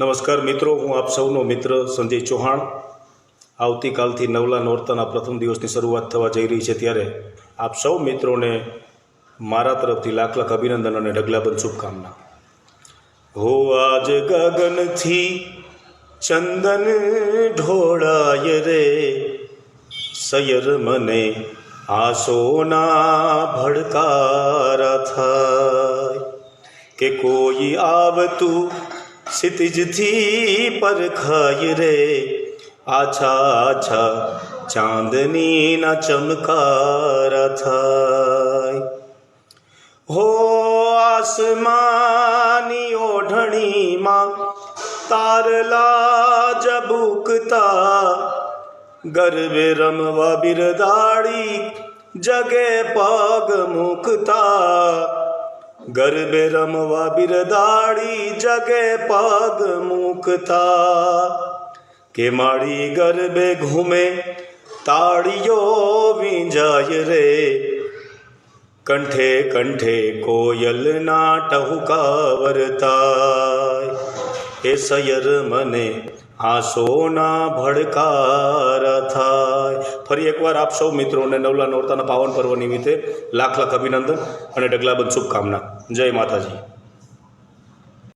નમસ્કાર મિત્રો, હું આપ સૌનો મિત્ર સંજય ચૌહાણ. આવતીકાલથી નવલા નોરતાના પ્રથમ દિવસની શરૂઆત થવા જઈ રહી છે ત્યારે આપ સૌ મિત્રોને મારા તરફથી લાખ લાખ અભિનંદન અને ઢગલાબંધ શુભકામના. હો આજ ગગનથી ચંદન ઢોળાય રે, સયર મને આસોના ભડકારા થાય. કે કોઈ આવતું ક્ષિતિજથી પરખાય રે આછા આછા ચાંદનીના ચમકારા થાય હો આસમાની ઓઢણીમાં તારલા જબુકતા ગરબે રમવા બિરદાડી જગે પગ મૂકતા ગરબે રમવા બિરદાડી જગે પગ મૂકતા કે મારી ગરબે ઘૂમે તાળીઓ વિંજાય રે કંઠે કંઠે કોયલના ટહુકા વરતાય એ સયર મને આંસોના ભડકારા થાય ફરી એકવાર આપ સૌ મિત્રોને નવલા નોરતાના પાવન પર્વ નિમિત્તે લાખ લાખ અભિનંદન અને ડગલાબંધ શુભકામના. જય માતાજી.